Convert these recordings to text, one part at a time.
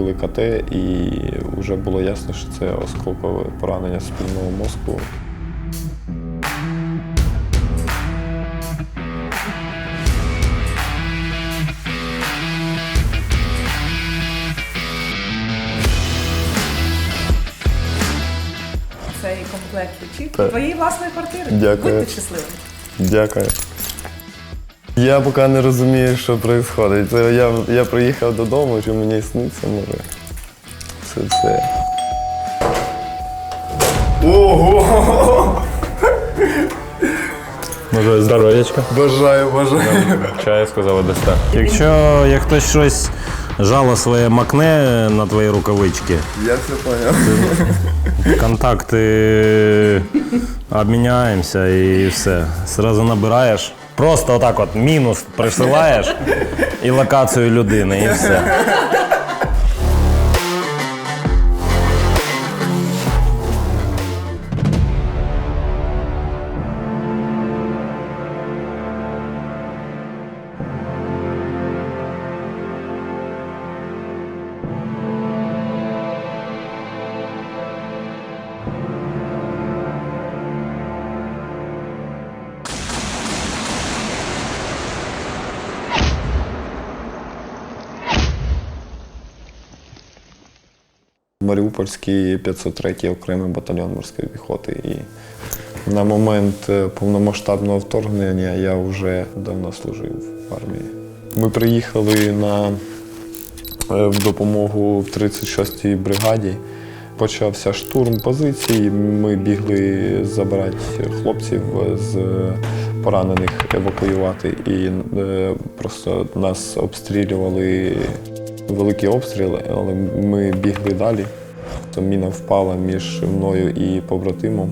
зробили КТ, і вже було ясно, що це осколкове поранення спільного мозку. Цей комплект ключів твоєї власної квартири. Дякую. Будьте щасливим. Дякую. Я поки не розумію, що відбувається. Я, я приїхав додому, що мені сниться, може. Це це. Ого! Може, здоров'ячка. Бажаю, бажаю. Чаю сказали дасте. Якщо як хтось щось жало своє макне на твої рукавички, Я все поняв. контакти обміняємося і все. Зразу набираєш. Просто отак от мінус присилаєш і локацію людини, і все. Маріупольський 503-й окремий батальйон морської піхоти. І на момент е, повномасштабного вторгнення я вже давно служив в армії. Ми приїхали на, е, в допомогу в 36-й бригаді. Почався штурм позицій. Ми бігли забирати хлопців з поранених, евакуювати. І е, просто нас обстрілювали великі обстріли, але ми бігли далі. То міна впала між мною і побратимом.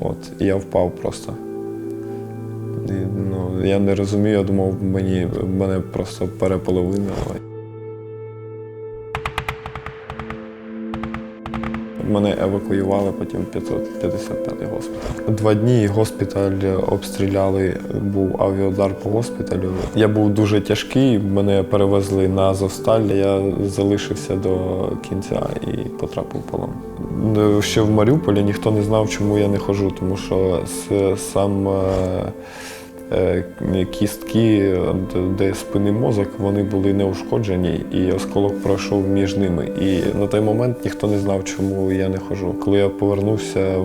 От, і я впав просто. І, ну, я не розумію, я думав, мені, мене просто переполовинило. Мене евакуювали потім в 555 госпіталь. Два дні госпіталь обстріляли, був авіаудар по госпіталю. Я був дуже тяжкий, мене перевезли на Азовсталь. Я залишився до кінця і потрапив в полон. Ще в Маріуполі ніхто не знав, чому я не ходжу, тому що сам е, кістки, де спини мозок, вони були неушкоджені, і осколок пройшов між ними. І на той момент ніхто не знав, чому я не ходжу. Коли я повернувся, е,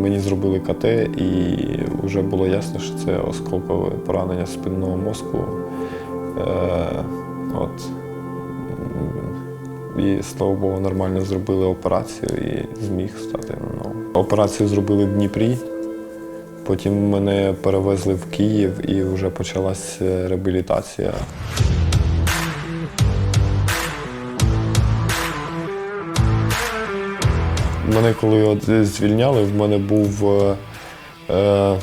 мені зробили КТ, і вже було ясно, що це осколкове поранення спинного мозку. Е, От. І слава Богу, нормально зробили операцію і зміг стати на ноги. Операцію зробили в Дніпрі. Потім мене перевезли в Київ і вже почалась е, реабілітація. Мене коли от звільняли, в мене був е, е,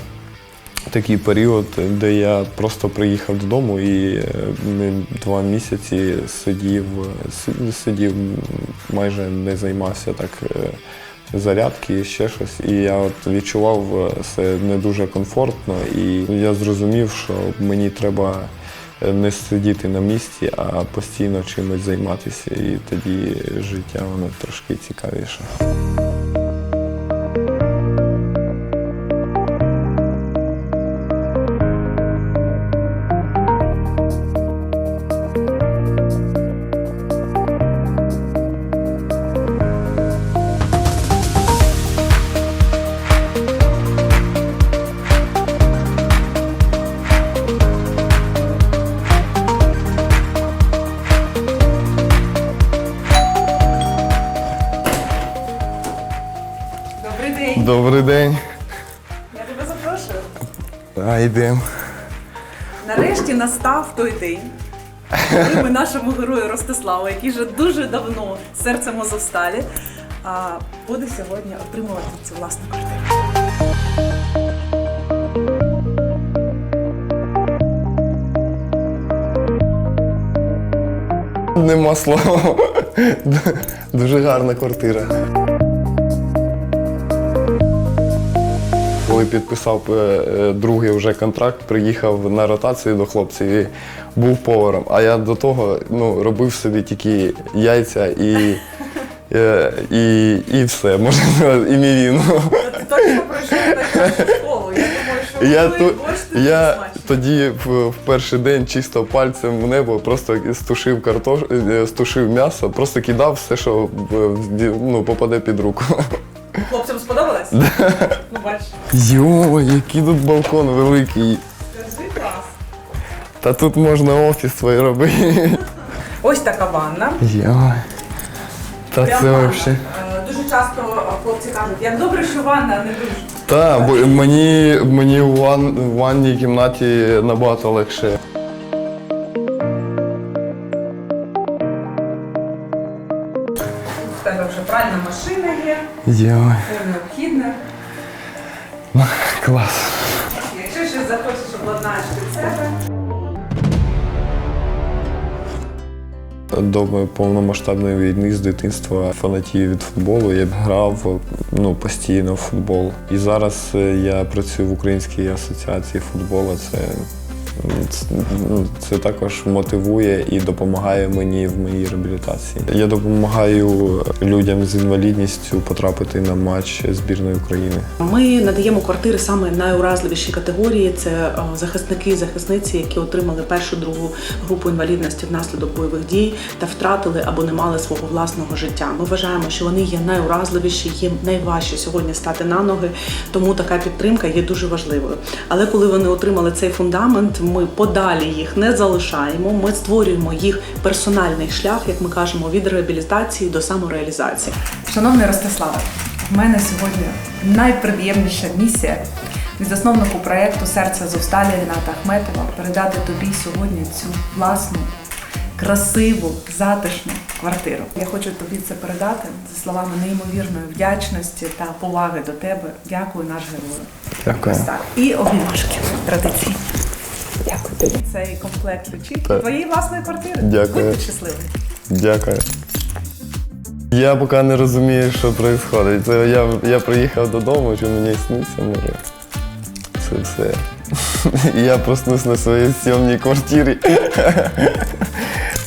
такий період, де я просто приїхав додому і е, два місяці сидів, сидів, майже не займався так е, зарядки, ще щось. І я от відчував е, себе не дуже комфортно, і я зрозумів, що мені треба не сидіти на місці, а постійно чимось займатися. І тоді життя воно трошки цікавіше. Йдемо. Нарешті настав той день, коли ми нашому герою Ростиславу, який вже дуже давно серцем Азовсталі, а, буде сьогодні отримувати цю власну квартиру. Нема слова. Дуже гарна квартира. Коли підписав е, е, другий вже контракт, приїхав на ротацію до хлопців і був поваром. А я до того ну, робив собі тільки яйця і, е, і, і все, можна сказати, і мівіну. Ти точно пройшов найкращу школу. Я думаю, що Я, ту, я тоді в, в перший день чисто пальцем в небо просто стушив картош, стушив м'ясо, просто кидав все, що ну, попаде під руку. Хлопцям сподобалось? Ну, бачиш. Йо, який тут балкон великий. Скажи клас. Та тут можна офіс свій робити. Ось така ванна. Йо. Та Прям це ванна. взагалі. Е, Дуже часто е, хлопці кажуть, як добре, що ванна, а не душ. Та, бо мені, мені в, ван, в ванній кімнаті набагато легше. Йо, це необхідне. клас. Якщо щось захочеш, обладнаєш під себе. До повномасштабної війни з дитинства фанатію від футболу. Я грав ну, постійно в футбол. І зараз е, я працюю в Українській асоціації футболу. Це, це, ну, також мотивує і допомагає мені в моїй реабілітації. Я допомагаю людям з інвалідністю потрапити на матч збірної України. Ми надаємо квартири саме найуразливіші категорії. Це е, захисники і захисниці, які отримали першу другу групу інвалідності внаслідок бойових дій та втратили або не мали свого власного життя. Ми вважаємо, що вони є найуразливіші, їм найважче сьогодні стати на ноги, тому така підтримка є дуже важливою. Але коли вони отримали цей фундамент, ми подалі їх не залишаємо. Ми створюємо їх персональний шлях, як ми кажемо, від реабілітації до самореалізації. Шановний Ростиславе, в мене сьогодні найприємніша місія від засновнику проєкту Серце Зовсталі Ріната Ахметова передати тобі сьогодні цю власну, красиву, затишну квартиру. Я хочу тобі це передати за словами неймовірної вдячності та поваги до тебе. Дякую, наш герой. Дякую. Ось так. І обіймашки традиційно. Дякую тобі. Цей комплект ключів Так. твоєї власної квартири. Дякую. Будь щасливий. Дякую. Я поки не розумію, що відбувається. Це я, я приїхав додому, що мені сниться, може. Це все. І я проснусь на своїй сьомній квартирі.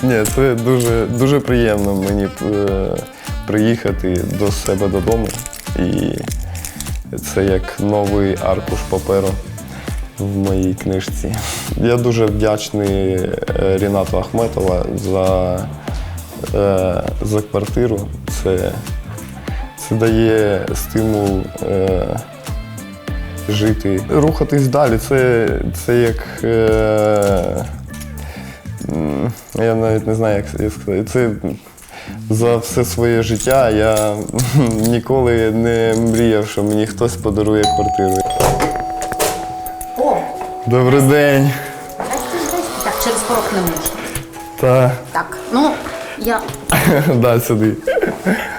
Ні, це дуже, дуже приємно мені е, приїхати до себе додому. І це як новий аркуш паперу в моїй книжці. Я дуже вдячний е, Рінату Ахметова за, е, за квартиру. Це, це дає стимул е, жити, рухатись далі. Це, це як. Е, я навіть не знаю, як сказати. Це за все своє життя я ніколи не мріяв, що мені хтось подарує квартиру. Добрий день. так, через порог не можна. Та Так, ну я. да, сюди.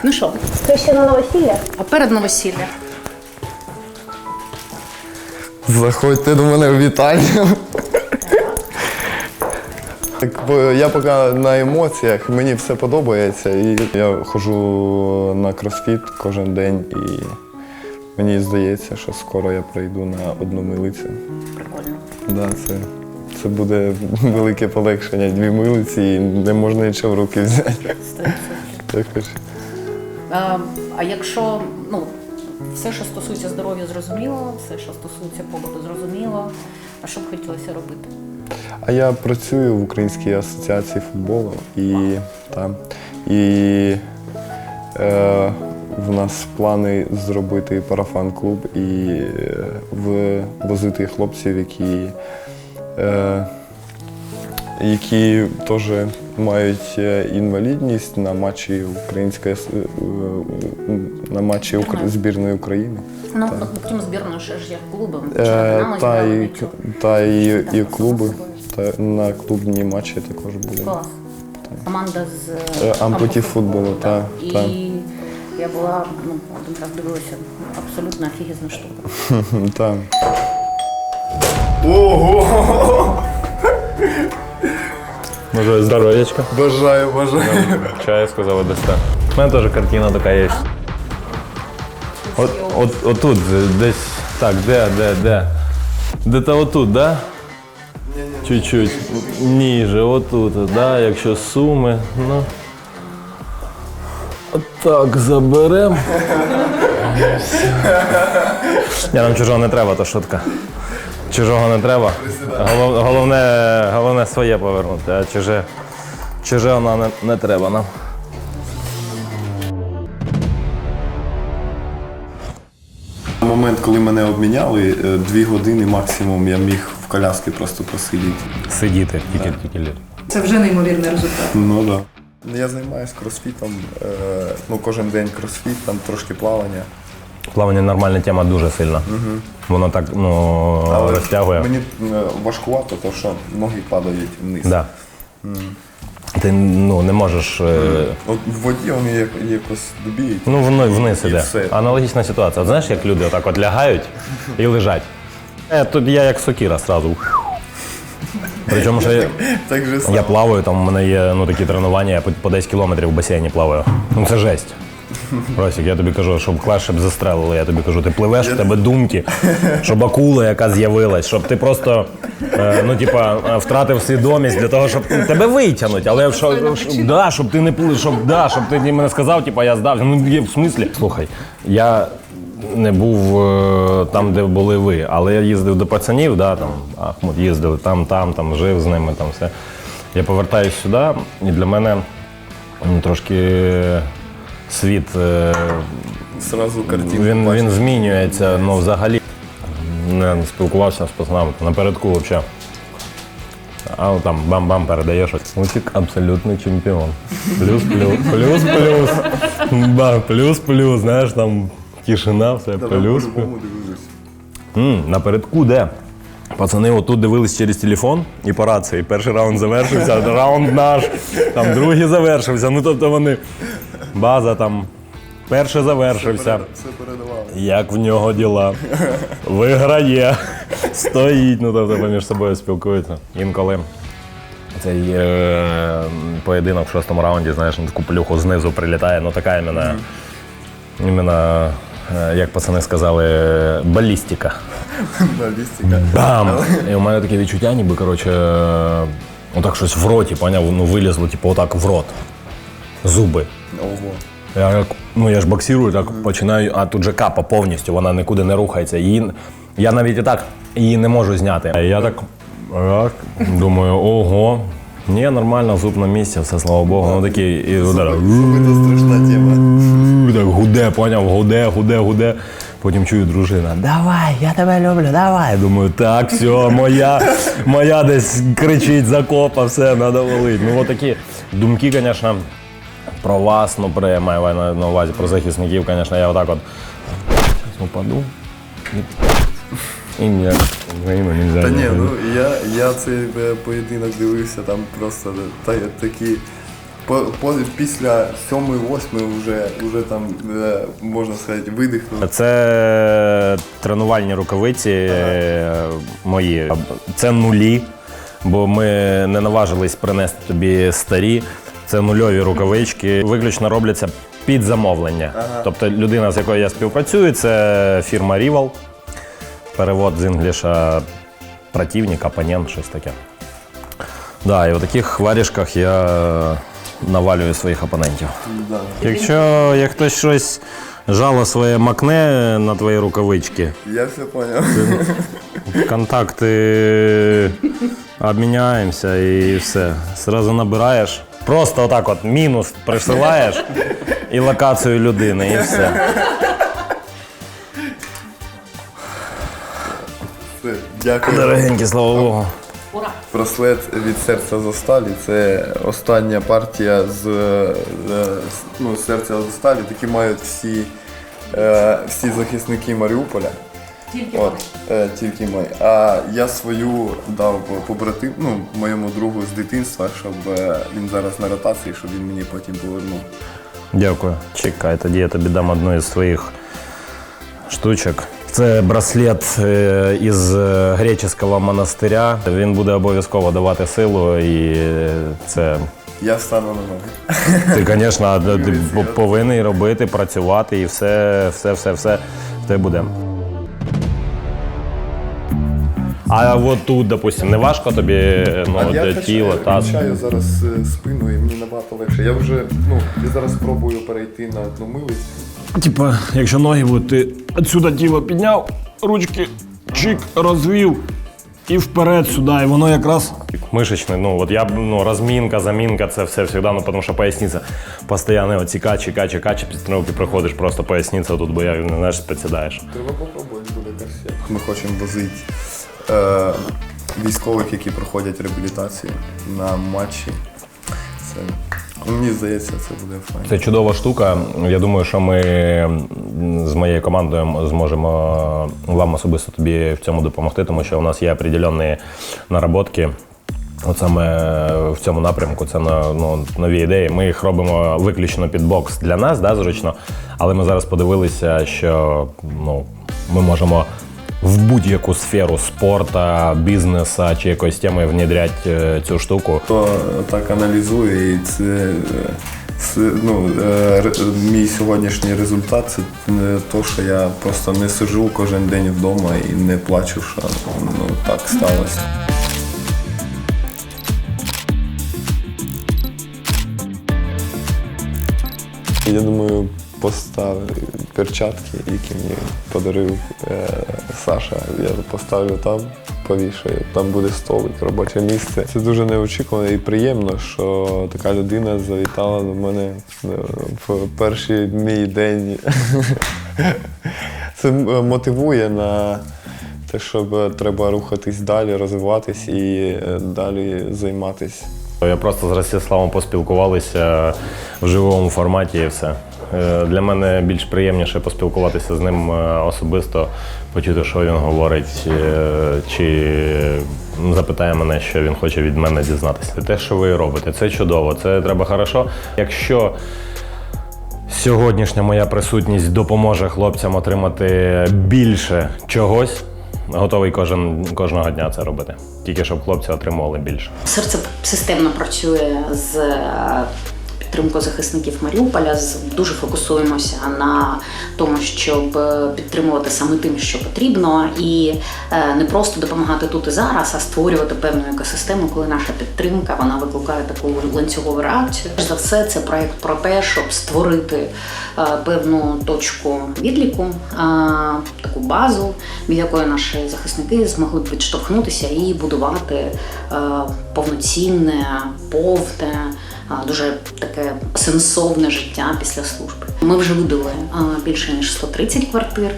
Ну що, це ще на новосілля? А перед новосілля. Заходьте до мене в вітальню. Так, бо Я поки на емоціях, мені все подобається. І я ходжу на кросфіт кожен день і мені здається, що скоро я прийду на одну милицю. Прикольно. Да, це, це буде велике полегшення. Дві милиці і не можна нічого в руки взяти. Також. А, а якщо ну, все, що стосується здоров'я, зрозуміло, все, що стосується побуту, зрозуміло. А що б хотілося робити? А я працюю в Українській асоціації футболу і, там, і е, в нас плани зробити парафан-клуб і е, возити хлопців, які, е, які теж мають е, інвалідність на матчі української е, на матчі Укра- збірної України. Ну, ну, крім збірної, ще ж є клуби. Е, та, і, та і, і клуби. Та, на клубні матчі також були. Клас. Команда з е, ампутіфутболу, так. та, І та. Я була, ну, один раз дивилася, абсолютно офігізна штука. Так. Може, здоров'ячка. Бажаю, бажаю. Чаю сказали дасте. У мене теж картина така є. От, от, отут, десь Так, де, де, де? Де-то отут, да? Чуть-чуть. Ніже, отут, да? Якщо суми, ну. Так, заберемо. Ні, нам чужого не треба, то шутка. Чужого не треба. Голов- головне, головне своє повернути, а чуже, чуже воно не, не треба нам. Момент, коли мене обміняли, е, дві години максимум я міг в коляски просто посидіти. Сидіти, тільки, тільки літ. Це вже неймовірний результат. Ну так. Да. Я займаюся кросфітом, е, ну кожен день кросфіт, там трошки плавання. Плавання нормальна тема дуже сильна. Воно так ну, розтягує. мені е, важкувато, тому що ноги падають вниз. Да. Ти ну, не можеш. е, От в воді вони як- якось добіють. Ну, воно вниз І іде. все. Аналогічна ситуація. От знаєш, як люди отак от лягають і лежать. Е, тут я як сокіра сразу. Причому, що я, Так же я плаваю, там у мене є ну, такі тренування, я по, по 10 кілометрів в басейні плаваю. Ну це жесть. Росік, я тобі кажу, щоб клас, щоб застрелили, я тобі кажу, ти пливеш, в тебе думки, щоб акула, яка з'явилась, щоб ти просто е, ну, типа, е, втратив свідомість для того, щоб тебе витягнуть. Але що, що- да, щоб ти не плив, щоб, да, щоб ти мені сказав, типа, я здався. Ну, в смислі? Слухай, я не був е, там, де були ви, але я їздив до пацанів, да, там, Ахмут їздив там, там, там, жив з ними, там все. Я повертаюсь сюди, і для мене ну, трошки світ. е, Сразу картинку він, бачиш. він змінюється, ну взагалі не спілкувався з пацанами напередку взагалі. А от там бам-бам передаєш. Мутик абсолютний чемпіон. Плюс-плюс, плюс-плюс. Ба, плюс-плюс, знаєш, там тишина, все, Та, плюс. по-любому дивлюсь. М, напередку де? Пацани отут дивились через телефон і по рації. Перший раунд завершився, раунд наш, там другий завершився. Ну тобто вони. База там. Перший завершився. Все передавали. Як в нього діла? Виграє, стоїть, ну тобто поміж собою спілкуються. Інколи цей е, поєдинок в шостому раунді, знаєш, на таку плюху знизу прилітає, ну така іменно, іменно як пацани сказали, балістика. Балістика. Бам! І у мене таке відчуття, ніби, коротше, е, отак щось в роті, поняв, ну вилізло, типу, отак в рот. Зуби. Ого. Я, як- ну, я ж боксирую, так починаю, а тут же капа повністю, вона нікуди не рухається. Її, я навіть і так її не можу зняти. А Я так, так думаю, ого. Ні, нормально, зуб на місці, все, слава Богу. Ну такий і удар. Це страшна тема. Так гуде, поняв, гуде, гуде, гуде. Потім чую дружина. Давай, я тебе люблю, давай. Думаю, так, все, моя, моя десь кричить закопа, все, треба валити. Ну, отакі думки, звісно, про вас, ну, про, я маю на, на увазі про захисників, звісно, я отак от упаду. І, і ні, моїми нельзя. Та ні, ну я, я цей е, поєдинок дивився, там просто та, такі. По, по, після сьомої, восьмої вже, вже там, е, можна сказати, видихнули. Це тренувальні рукавиці е, мої. Це нулі, бо ми не наважились принести тобі старі. Це нульові рукавички. Виключно робляться під замовлення. Тобто людина, з якою я співпрацюю, це фірма Rival. Перевод з інгліша противник, опонент, щось таке. Да, і в таких варіжках я навалюю своїх опонентів. Да. Якщо як хтось щось жало своє макне на твої рукавички, Я все поняв. контакти обміняємося і все. Зразу набираєш. Просто отак от мінус присилаєш і локацію людини, і все. Дякую. Дорогенькі, слава Богу. Ура! Браслет від серця Зосталі. Це остання партія з, е, з- ну, з серця Зосталі. Такі мають всі, е, всі захисники Маріуполя. Тільки От, е, тільки ми. А я свою дав побратим, ну, моєму другу з дитинства, щоб е, він зараз на ротації, щоб він мені потім повернув. Дякую. Чекай, тоді я тобі дам одну із своїх штучок. Це браслет е, із е, греческого монастиря. Він буде обов'язково давати силу, і е, це Я стану на ноги. ти, звісно, ти повинен робити, працювати, і все, все, все, все, все буде. А от тут, допустим, не важко тобі ну, для тіла, таз? зараз е, спину і мені набагато легше. Я вже ну, я зараз спробую перейти на одну милість. Типа, якщо ноги от ти отсюди тіло підняв, ручки чик, розвів і вперед сюди, і воно якраз. Мишечний, ну от я б, ну, розмінка, замінка, це все завжди, ну тому що поясниця постійно оці качі, качі, качі, після тренування приходиш, просто поясниця тут, бо я не знаєш, присідаєш. Треба попробувати буде карсет. Ми хочемо возити е, військових, які проходять реабілітацію на матчі. Це, мені здається, це буде файно. Це чудова штука. Я думаю, що ми з моєю командою зможемо вам особисто тобі в цьому допомогти, тому що у нас є определенні наработки. От саме в цьому напрямку це ну, нові ідеї. Ми їх робимо виключно під бокс для нас, да, зручно. Але ми зараз подивилися, що ну, ми можемо в будь-яку сферу спорту, бізнесу чи якоїсь теми внедряти е, цю штуку. Хто так аналізує, і це, е, ну, е, мій сьогоднішній результат це не то, що я просто не сиджу кожен день вдома і не плачу, що ну, так сталося. Я думаю, поставив перчатки, які мені подарив е, Саша. Я поставлю там, повішаю. Там буде столик, робоче місце. Це дуже неочікувано і приємно, що така людина завітала до мене е, в перший мій день. Це мотивує на те, щоб треба рухатись далі, розвиватись і е, далі займатися. Я просто з Ростиславом поспілкувалися в живому форматі і все. Е, Для мене більш приємніше поспілкуватися з ним е, особисто, почути, що він говорить, е, чи запитає мене, що він хоче від мене дізнатися. Те, що ви робите, це чудово, це треба хорошо. Якщо сьогоднішня моя присутність допоможе хлопцям отримати більше чогось, готовий кожен, кожного дня це робити. Тільки щоб хлопці отримували більше. Серце системно працює з підтримкою захисників Маріуполя. Дуже фокусуємося на тому, щоб е, підтримувати саме тим, що потрібно, і е, не просто допомагати тут і зараз, а створювати певну екосистему, коли наша підтримка вона викликає таку ланцюгову реакцію. За все, це проект про те, щоб створити е, певну точку відліку, таку базу, від якої наші захисники змогли б відштовхнутися і будувати повноцінне, повне, дуже таке сенсовне життя після служби. Ми вже видали більше ніж 130 квартир.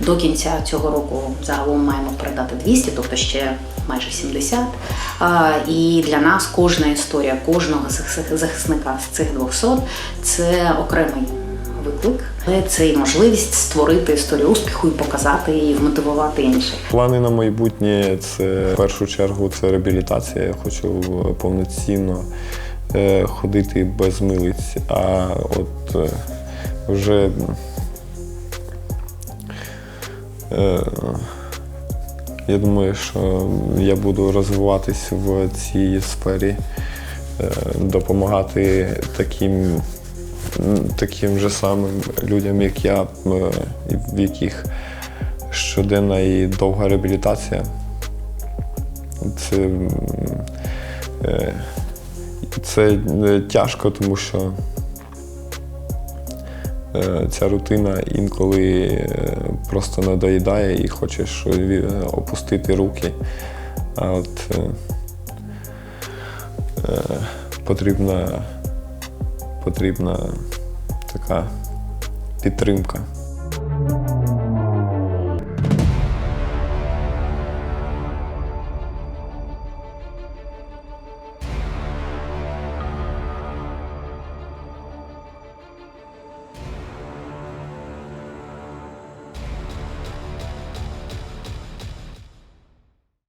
До кінця цього року загалом маємо передати 200, тобто ще майже 70. Е, І для нас кожна історія кожного захисника з цих 200 – це окремий виклик. Це і можливість створити історію успіху і показати і вмотивувати інших. Плани на майбутнє це в першу чергу це реабілітація. Я хочу повноцінно ходити без милиць. А от е, вже е, я думаю, що я буду розвиватись в цій сфері, е, допомагати таким, таким же самим людям, як я, е, в яких щоденна і довга реабілітація. Це, е, це е, тяжко, тому що е, ця рутина інколи е, просто надоїдає і хочеш опустити руки. А от потрібна, потрібна така підтримка.